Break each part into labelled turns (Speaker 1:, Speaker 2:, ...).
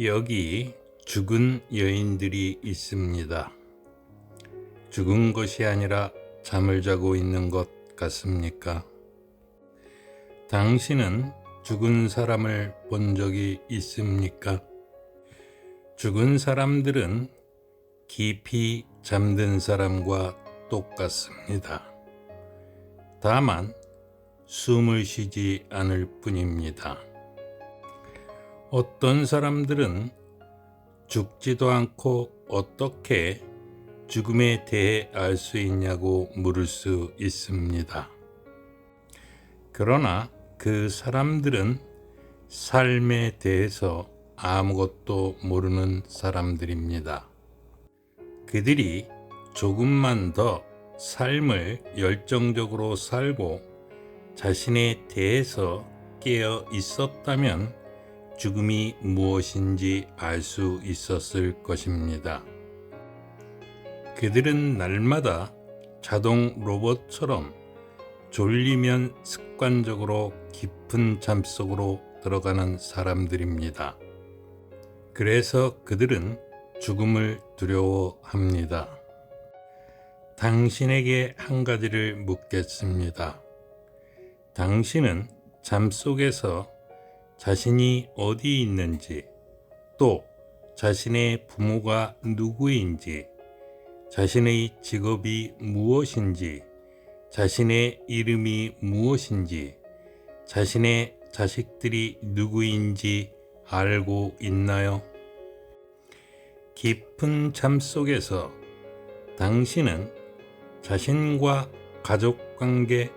Speaker 1: 여기 죽은 여인들이 있습니다. 죽은 것이 아니라 잠을 자고 있는 것 같습니까? 당신은 죽은 사람을 본 적이 있습니까? 죽은 사람들은 깊이 잠든 사람과 똑같습니다. 다만 숨을 쉬지 않을 뿐입니다. 어떤 사람들은 죽지도 않고 어떻게 죽음에 대해 알 수 있냐고 물을 수 있습니다. 그러나 그 사람들은 삶에 대해서 아무것도 모르는 사람들입니다. 그들이 조금만 더 삶을 열정적으로 살고 자신에 대해서 깨어 있었다면 죽음이 무엇인지 알 수 있었을 것입니다. 그들은 날마다 자동 로봇처럼 졸리면 습관적으로 깊은 잠 속으로 들어가는 사람들입니다. 그래서 그들은 죽음을 두려워합니다. 당신에게 한 가지를 묻겠습니다. 당신은 잠 속에서 자신이 어디 있는지, 또 자신의 부모가 누구인지, 자신의 직업이 무엇인지, 자신의 이름이 무엇인지, 자신의 자식들이 누구인지 알고 있나요? 깊은 잠 속에서 당신은 자신과 가족 관계,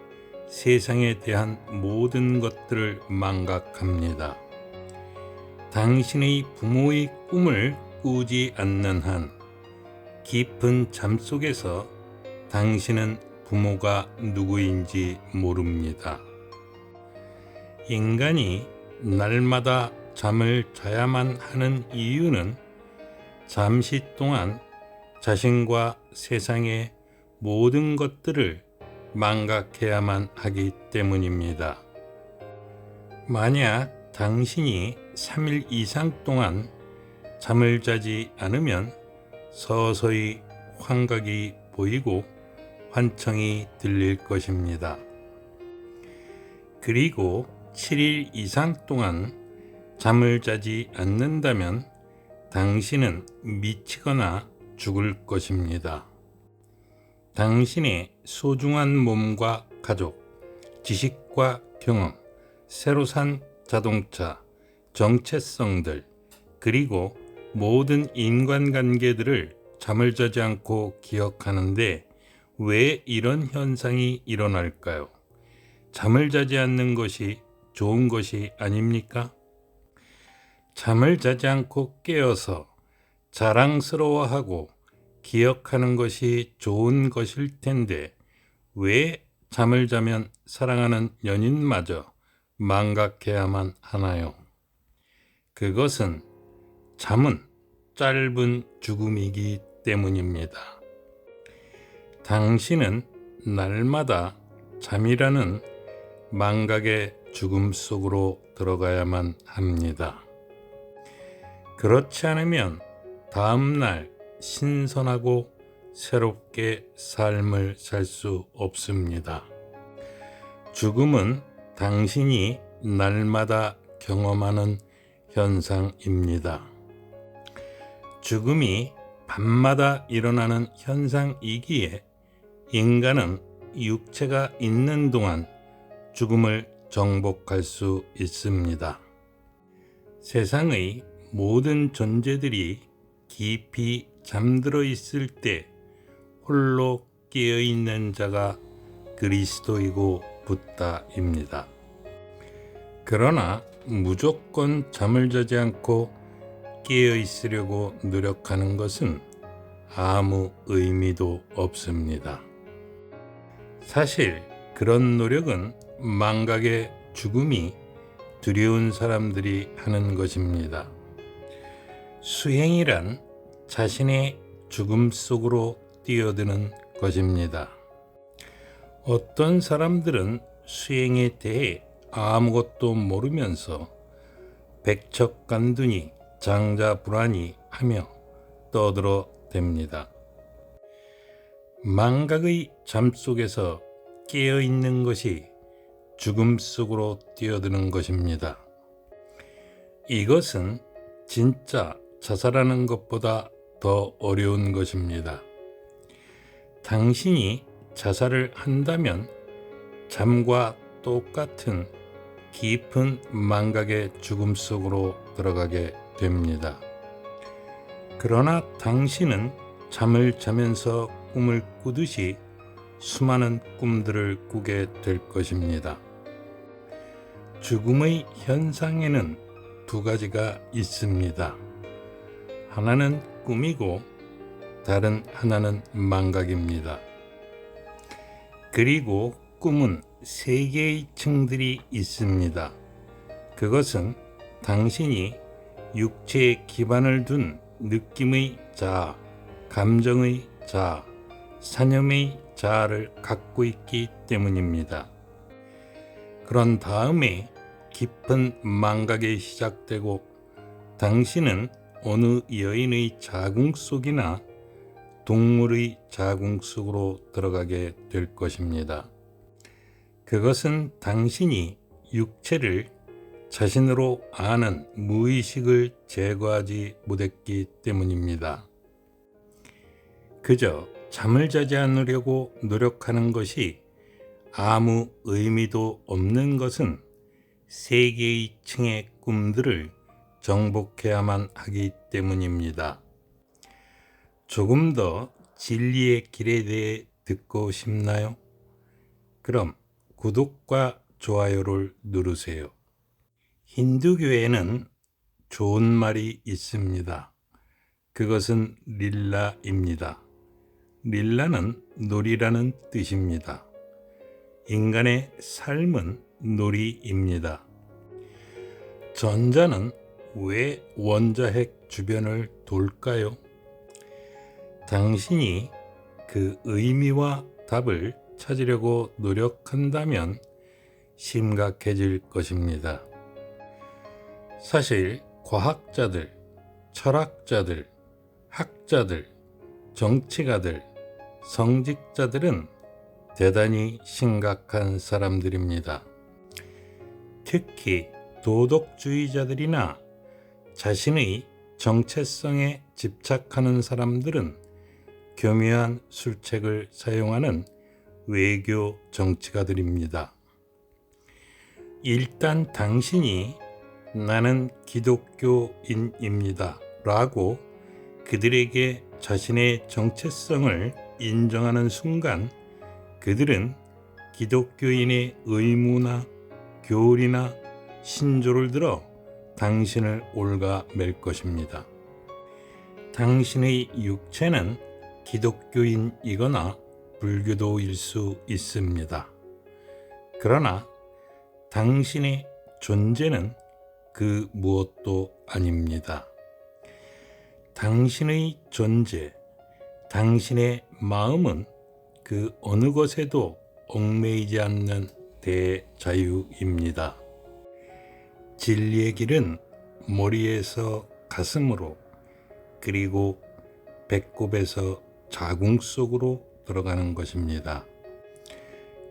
Speaker 1: 세상에 대한 모든 것들을 망각합니다. 당신의 부모의 꿈을 꾸지 않는 한 깊은 잠 속에서 당신은 부모가 누구인지 모릅니다. 인간이 날마다 잠을 자야만 하는 이유는 잠시 동안 자신과 세상의 모든 것들을 망각해야만 하기 때문입니다. 만약 당신이 3일 이상 동안 잠을 자지 않으면 서서히 환각이 보이고 환청이 들릴 것입니다. 그리고 7일 이상 동안 잠을 자지 않는다면 당신은 미치거나 죽을 것입니다. 당신의 소중한 몸과 가족, 지식과 경험, 새로 산 자동차, 정체성들, 그리고 모든 인간관계들을 잠을 자지 않고 기억하는데 왜 이런 현상이 일어날까요? 잠을 자지 않는 것이 좋은 것이 아닙니까? 잠을 자지 않고 깨어서 자랑스러워하고 기억하는 것이 좋은 것일 텐데 왜 잠을 자면 사랑하는 연인마저 망각해야만 하나요? 그것은 잠은 짧은 죽음이기 때문입니다. 당신은 날마다 잠이라는 망각의 죽음 속으로 들어가야만 합니다. 그렇지 않으면 다음날 신선하고 새롭게 삶을 살 수 없습니다. 죽음은 당신이 날마다 경험하는 현상입니다. 죽음이 밤마다 일어나는 현상이기에 인간은 육체가 있는 동안 죽음을 정복할 수 있습니다. 세상의 모든 존재들이 깊이 잠들어 있을 때 홀로 깨어 있는 자가 그리스도이고 붓다입니다. 그러나 무조건 잠을 자지 않고 깨어 있으려고 노력하는 것은 아무 의미도 없습니다. 사실 그런 노력은 망각의 죽음이 두려운 사람들이 하는 것입니다. 수행이란 자신의 죽음 속으로 뛰어드는 것입니다. 어떤 사람들은 수행에 대해 아무것도 모르면서 백척간두니 장자 불안이 하며 떠들어 댑니다. 망각의 잠 속에서 깨어 있는 것이 죽음 속으로 뛰어드는 것입니다. 이것은 진짜 자살하는 것보다 더 어려운 것입니다. 당신이 자살을 한다면 잠과 똑같은 깊은 망각의 죽음 속으로 들어가게 됩니다. 그러나 당신은 잠을 자면서 꿈을 꾸듯이 수많은 꿈들을 꾸게 될 것입니다. 죽음의 현상에는 두 가지가 있습니다. 하나는 꿈이고 다른 하나는 망각입니다. 그리고 꿈은 세 개의 층들이 있습니다. 그것은 당신이 육체에 기반을 둔 느낌의 자, 감정의 자, 사념의 자아를 갖고 있기 때문입니다. 그런 다음에 깊은 망각이 시작되고 당신은 어느 여인의 자궁 속이나 동물의 자궁 속으로 들어가게 될 것입니다. 그것은 당신이 육체를 자신으로 아는 무의식을 제거하지 못했기 때문입니다. 그저 잠을 자지 않으려고 노력하는 것이 아무 의미도 없는 것은 세 개의 층의 꿈들을 정복해야만 하기 때문입니다. 조금 더 진리의 길에 대해 듣고 싶나요? 그럼 구독과 좋아요를 누르세요. 힌두교에는 좋은 말이 있습니다. 그것은 릴라입니다. 릴라는 놀이라는 뜻입니다. 인간의 삶은 놀이입니다. 전자는 왜 원자핵 주변을 돌까요? 당신이 그 의미와 답을 찾으려고 노력한다면 심각해질 것입니다. 사실 과학자들, 철학자들, 학자들, 정치가들, 성직자들은 대단히 심각한 사람들입니다. 특히 도덕주의자들이나 자신의 정체성에 집착하는 사람들은 교묘한 술책을 사용하는 외교 정치가들입니다. 일단 당신이 나는 기독교인입니다. 라고 그들에게 자신의 정체성을 인정하는 순간 그들은 기독교인의 의무나 교리나 신조를 들어 당신을 올가맬 것입니다. 당신의 육체는 기독교인이거나 불교도일 수 있습니다. 그러나 당신의 존재는 그 무엇도 아닙니다. 당신의 존재, 당신의 마음은 그 어느 것에도 얽매이지 않는 대자유입니다. 진리의 길은 머리에서 가슴으로 그리고 배꼽에서 자궁 속으로 들어가는 것입니다.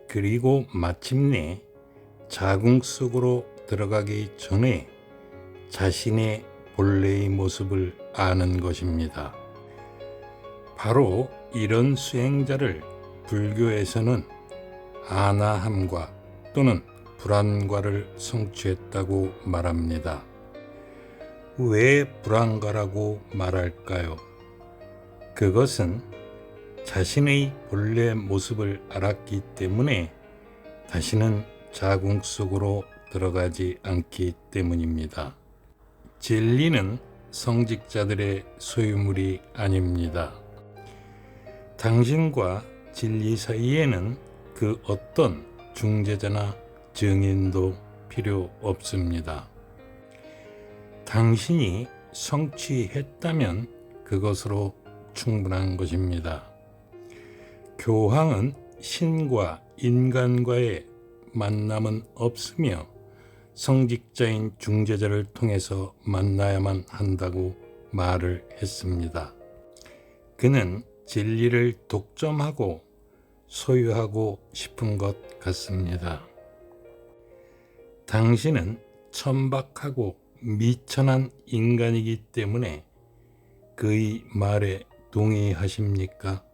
Speaker 1: 그리고 마침내 자궁 속으로 들어가기 전에 자신의 본래의 모습을 아는 것입니다. 바로 이런 수행자를 불교에서는 아나함과 또는 불안과를 성취했다고 말합니다. 왜 불안과라고 말할까요? 그것은 자신의 본래 모습을 알았기 때문에 다시는 자궁 속으로 들어가지 않기 때문입니다. 진리는 성직자들의 소유물이 아닙니다. 당신과 진리 사이에는 그 어떤 중재자나 증인도 필요 없습니다. 당신이 성취했다면 그것으로 충분한 것입니다. 교황은 신과 인간과의 만남은 없으며 성직자인 중재자를 통해서 만나야만 한다고 말을 했습니다. 그는 진리를 독점하고 소유하고 싶은 것 같습니다. 당신은 천박하고 미천한 인간이기 때문에 그의 말에 동의하십니까?